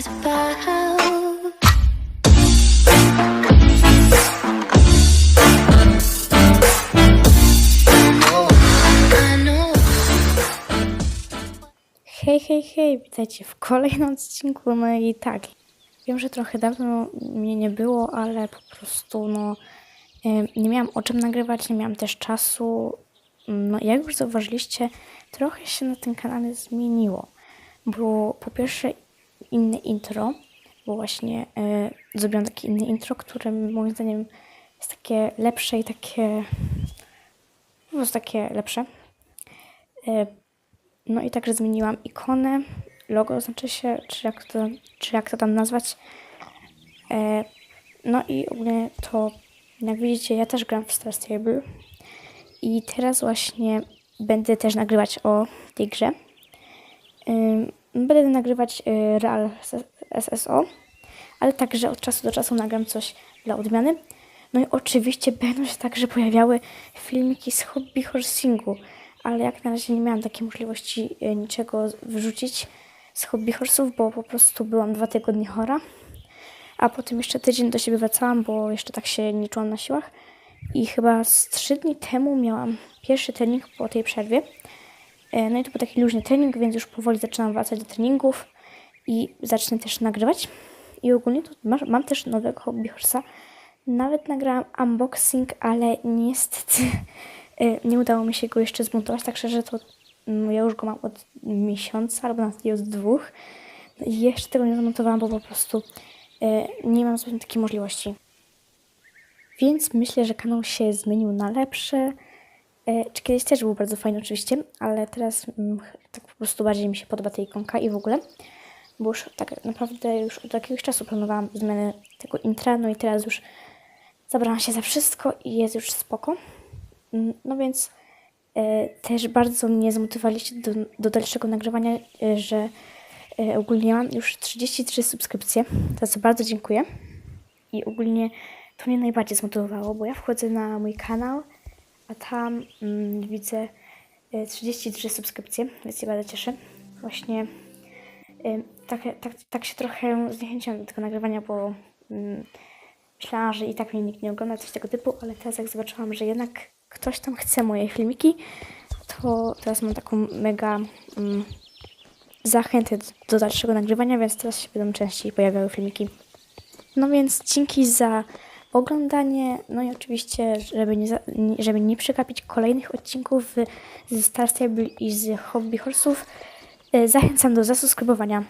was. Hej, hej, hej, witajcie w kolejnym odcinku. No i tak, wiem, że trochę dawno mnie nie było, ale po prostu no nie miałam o czym nagrywać, nie miałam też czasu. No jak już zauważyliście, trochę się na tym kanale zmieniło, bo po pierwsze inne intro, bo właśnie e, zrobiłam takie inne intro, które moim zdaniem jest takie lepsze i takie po prostu takie lepsze. E, no i także zmieniłam ikonę, logo znaczy się, czy jak to, czy jak to tam nazwać. E, no i ogólnie to, jak widzicie, ja też gram w Star Stable. I teraz właśnie będę też nagrywać o tej grze. Będę nagrywać y, Real SSO, ale także od czasu do czasu nagram coś dla odmiany. No i oczywiście będą się także pojawiały filmiki z hobby horsingu, ale jak na razie nie miałam takiej możliwości y, niczego wrzucić z hobby horsów, bo po prostu byłam dwa tygodnie chora. A potem jeszcze tydzień do siebie wracałam, bo jeszcze tak się nie czułam na siłach. I chyba z trzy dni temu miałam pierwszy trening po tej przerwie. E, No i to był taki luźny trening, więc już powoli zaczynam wracać do treningów i zacznę też nagrywać. I ogólnie to mam, mam też nowego hobby horsa. Nawet nagrałam unboxing, ale niestety e, nie udało mi się go jeszcze zmontować. Tak szczerze to mm, ja już go mam od miesiąca albo nawet od dwóch. No I jeszcze tego nie zamontowałam, bo po prostu e, nie mam zbyt takiej możliwości. Więc myślę, że kanał się zmienił na lepsze. E, Czy kiedyś też był bardzo fajny oczywiście, ale teraz mm, tak po prostu bardziej mi się podoba ta ikonka i w ogóle. Bo już tak naprawdę już od jakiegoś czasu planowałam zmianę tego intra, no i teraz już zabrałam się za wszystko i jest już spoko. Mm, No więc e, też bardzo mnie zmotywowaliście do, do dalszego nagrywania, e, że e, ogólnie mam już 33 subskrypcje, za co bardzo dziękuję. I ogólnie to mnie najbardziej zmotywowało, bo ja wchodzę na mój kanał, a tam mm, widzę e, 33 subskrypcje, więc się bardzo cieszę. Właśnie e, tak, tak, tak się trochę zniechęciłam do tego nagrywania, bo mm, myślałam, że i tak mnie nikt nie ogląda, coś tego typu, ale teraz jak zobaczyłam, że jednak ktoś tam chce moje filmiki, to teraz mam taką mega mm, zachętę do, do dalszego nagrywania, więc teraz się będą częściej pojawiały filmiki. No więc dzięki za oglądanie, no i oczywiście, żeby nie, żeby nie przegapić kolejnych odcinków z Star Stable i z Hobby Horse'ów, e, zachęcam do zasubskrybowania.